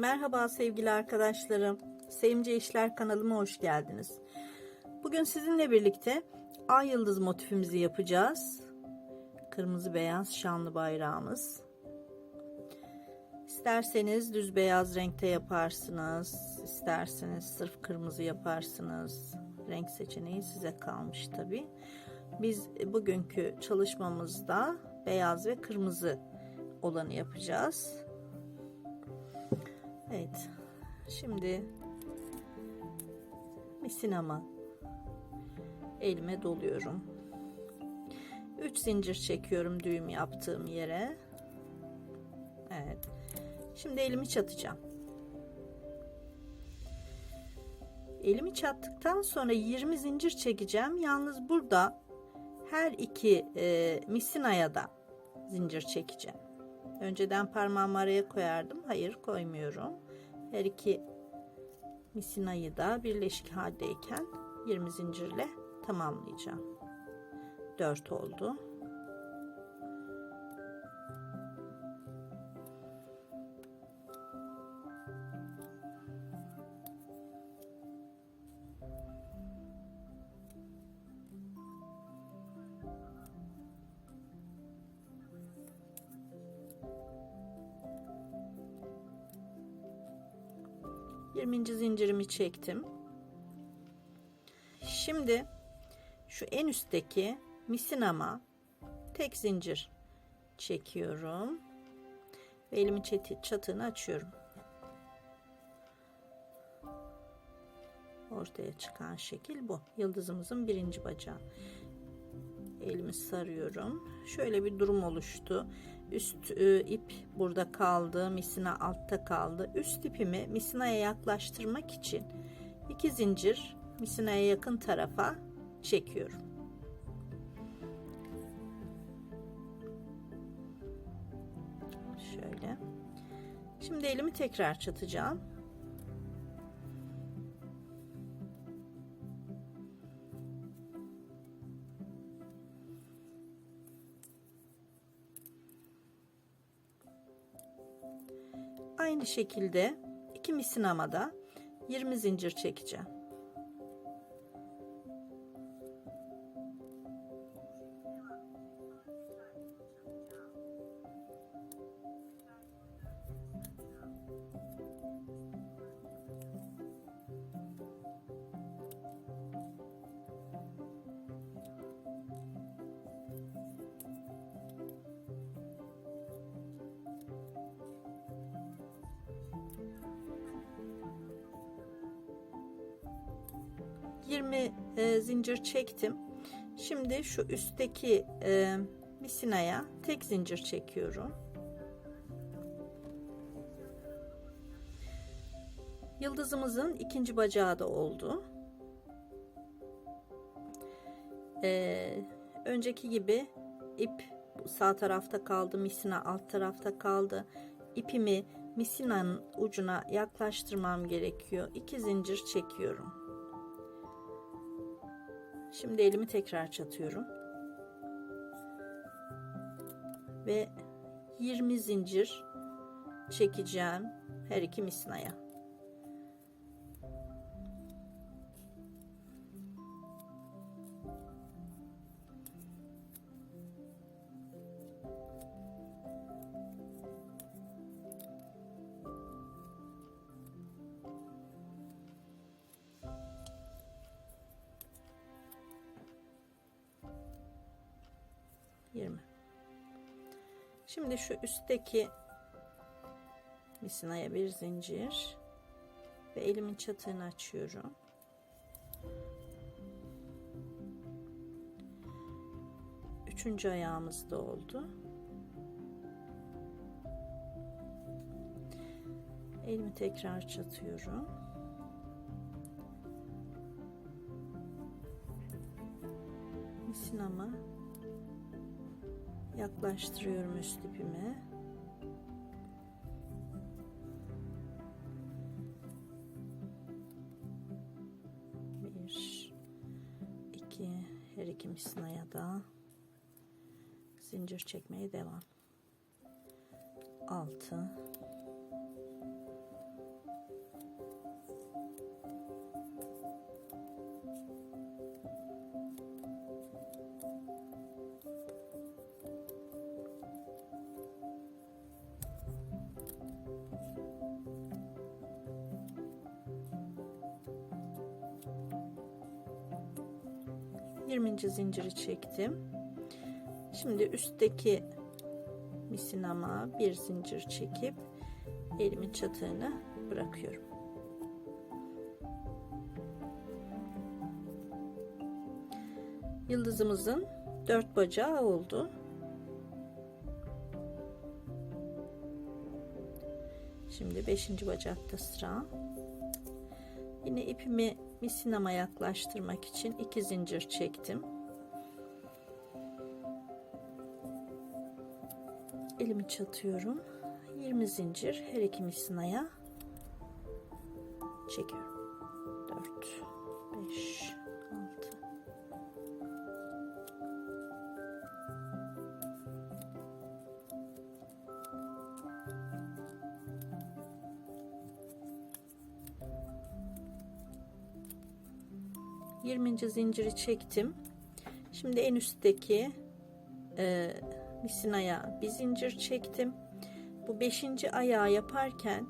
Merhaba sevgili arkadaşlarım. Sevimce İşler kanalıma hoş geldiniz. Bugün sizinle birlikte ay yıldız motifimizi yapacağız. Kırmızı beyaz şanlı bayrağımız. İsterseniz düz beyaz renkte yaparsınız. isterseniz sırf kırmızı yaparsınız. Renk seçeneği size kalmış tabi. Biz bugünkü çalışmamızda beyaz ve kırmızı olanı yapacağız. Evet. Şimdi misinamı elime doluyorum. 3 zincir çekiyorum düğüm yaptığım yere. Evet. Şimdi elimi çatacağım. Elimi çattıktan sonra 20 zincir çekeceğim. Yalnız burada her iki e, misinaya da zincir çekeceğim. Önceden parmağımı araya koyardım. Hayır koymuyorum. Her iki misinayı da birleşik haldeyken 20 zincirle tamamlayacağım. 4 oldu. Yirminci zincirimi çektim. Şimdi şu en üstteki misinama tek zincir çekiyorum ve elimin çatığını açıyorum. Ortaya çıkan şekil bu. Yıldızımızın birinci bacağı. Elimi sarıyorum. Şöyle bir durum oluştu. Üst e, ip burada kaldı. Misina altta kaldı. Üst ipimi misinaya yaklaştırmak için iki zincir misinaya yakın tarafa çekiyorum. Şöyle. Şimdi elimi tekrar çatacağım. Aynı şekilde iki misinamada 20 zincir çekeceğim. Yirmi e, zincir çektim. Şimdi şu üstteki e, misinaya tek zincir çekiyorum. Yıldızımızın ikinci bacağı da oldu. Ee, önceki gibi ip sağ tarafta kaldı, misina alt tarafta kaldı. İpimi misinanın ucuna yaklaştırmam gerekiyor. İki zincir çekiyorum. Şimdi elimi tekrar çatıyorum. Ve 20 zincir çekeceğim her iki misinaya. Şimdi şu üstteki misinaya bir zincir ve elimin çatığını açıyorum. Üçüncü ayağımız da oldu. Elimi tekrar çatıyorum. Misinamı yaklaştırıyorum üst ipime. Bir, iki, her iki misinaya da zincir çekmeye devam. Altı, 20. zinciri çektim. Şimdi üstteki misinama bir zincir çekip elimin çatığını bırakıyorum. Yıldızımızın dört bacağı oldu. Şimdi beşinci bacakta sıra. Yine ipimi misinama yaklaştırmak için iki zincir çektim. Elimi çatıyorum. 20 zincir her iki misinaya çekiyorum. 20. zinciri çektim. Şimdi en üstteki e, misinaya bir zincir çektim. Bu beşinci ayağı yaparken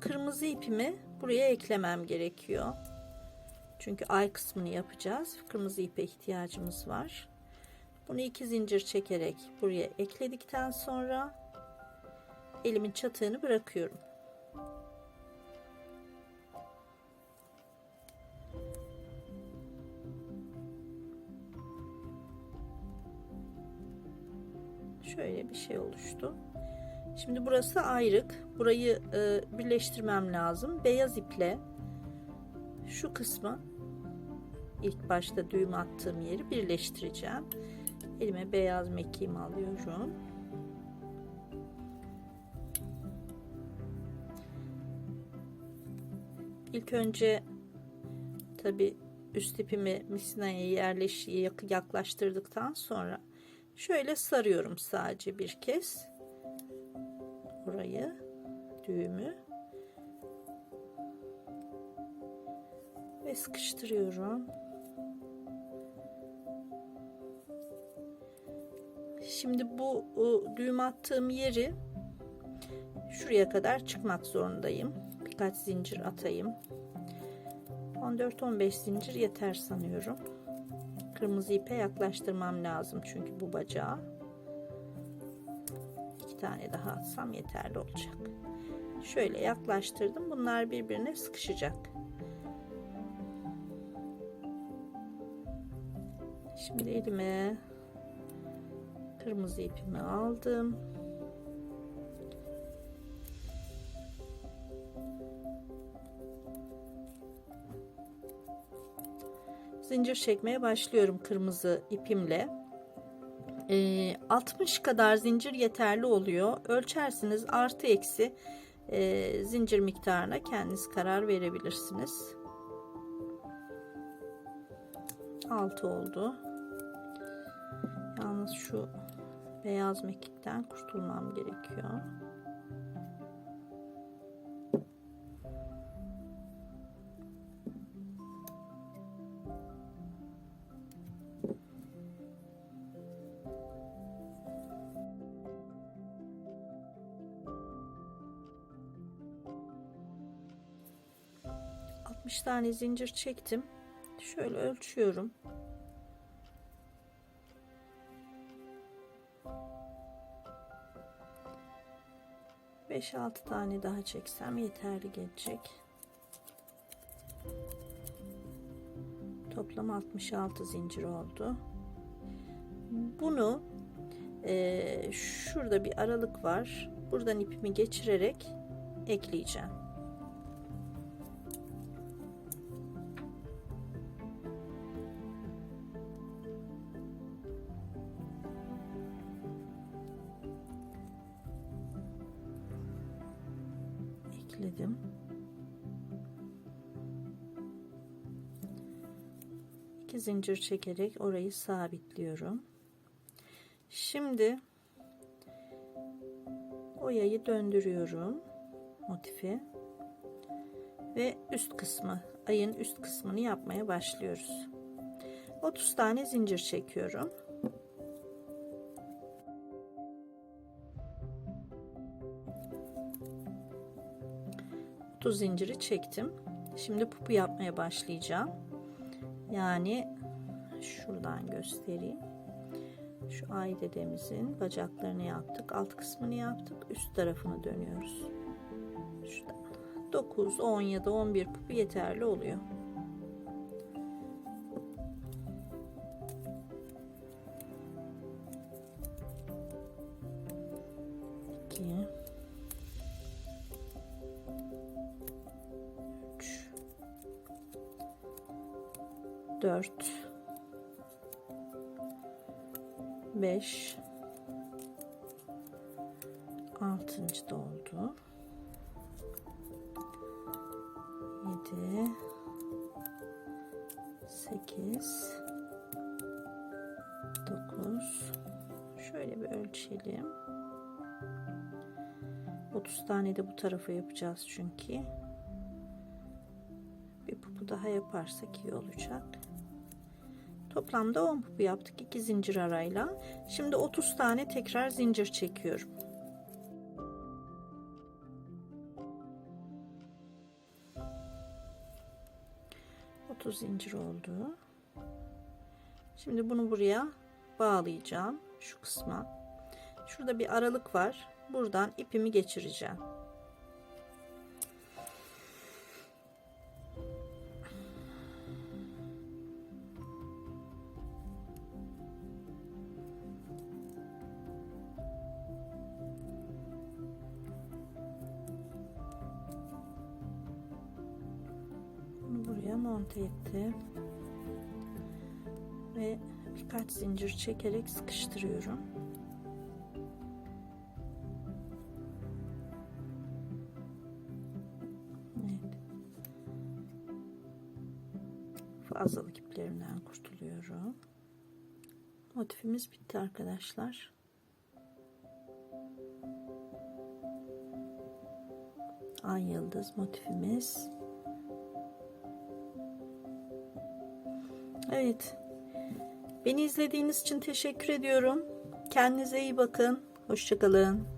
kırmızı ipimi buraya eklemem gerekiyor. Çünkü ay kısmını yapacağız. Kırmızı ipe ihtiyacımız var. Bunu iki zincir çekerek buraya ekledikten sonra elimin çatığını bırakıyorum. Şöyle bir şey oluştu. Şimdi burası ayrık. Burayı e, birleştirmem lazım. Beyaz iple şu kısmı ilk başta düğüm attığım yeri birleştireceğim. Elime beyaz mekiğimi alıyorum. İlk önce tabi üst ipimi misinaya yerleş yaklaştırdıktan sonra şöyle sarıyorum sadece bir kez burayı düğümü ve sıkıştırıyorum. Şimdi bu düğüm attığım yeri şuraya kadar çıkmak zorundayım. Birkaç zincir atayım. 14-15 zincir yeter sanıyorum. Kırmızı ipe yaklaştırmam lazım çünkü bu bacağı. İki tane daha atsam yeterli olacak. Şöyle yaklaştırdım. Bunlar birbirine sıkışacak. Şimdi elime kırmızı ipimi aldım. Zincir çekmeye başlıyorum kırmızı ipimle. E, 60 kadar zincir yeterli oluyor. Ölçersiniz artı eksi e, zincir miktarına kendiniz karar verebilirsiniz. 6 oldu. Yalnız şu beyaz mekikten kurtulmam gerekiyor. Altmış tane zincir çektim. Şöyle ölçüyorum. 5-6 tane daha çeksem yeterli gelecek. Toplam 66 zincir oldu. Bunu e, şurada bir aralık var. Buradan ipimi geçirerek ekleyeceğim. Ekledim. İki zincir çekerek orayı sabitliyorum. Şimdi oyayı döndürüyorum motifi ve üst kısmı ayın üst kısmını yapmaya başlıyoruz. 30 tane zincir çekiyorum. 30 zinciri çektim. Şimdi pupu yapmaya başlayacağım. Yani şuradan göstereyim. Şu ay dedemizin bacaklarını yaptık. Alt kısmını yaptık. Üst tarafını dönüyoruz. Şuradan. 9, 10 ya da 11 pupu yeterli oluyor. 4 5 6. doldu 7 8 9 şöyle bir ölçelim. 30 tane de bu tarafa yapacağız çünkü. Bir pupu daha yaparsak iyi olacak. Toplamda 10 pupu yaptık 2 zincir arayla. Şimdi 30 tane tekrar zincir çekiyorum. Otuz zincir oldu. Şimdi bunu buraya bağlayacağım. Şu kısma. Şurada bir aralık var. Buradan ipimi geçireceğim. Monte ettim. Ve birkaç zincir çekerek sıkıştırıyorum. Evet. Fazlalık iplerinden kurtuluyorum. Motifimiz bitti arkadaşlar. Ay yıldız motifimiz. Evet. Beni izlediğiniz için teşekkür ediyorum. Kendinize iyi bakın. Hoşçakalın.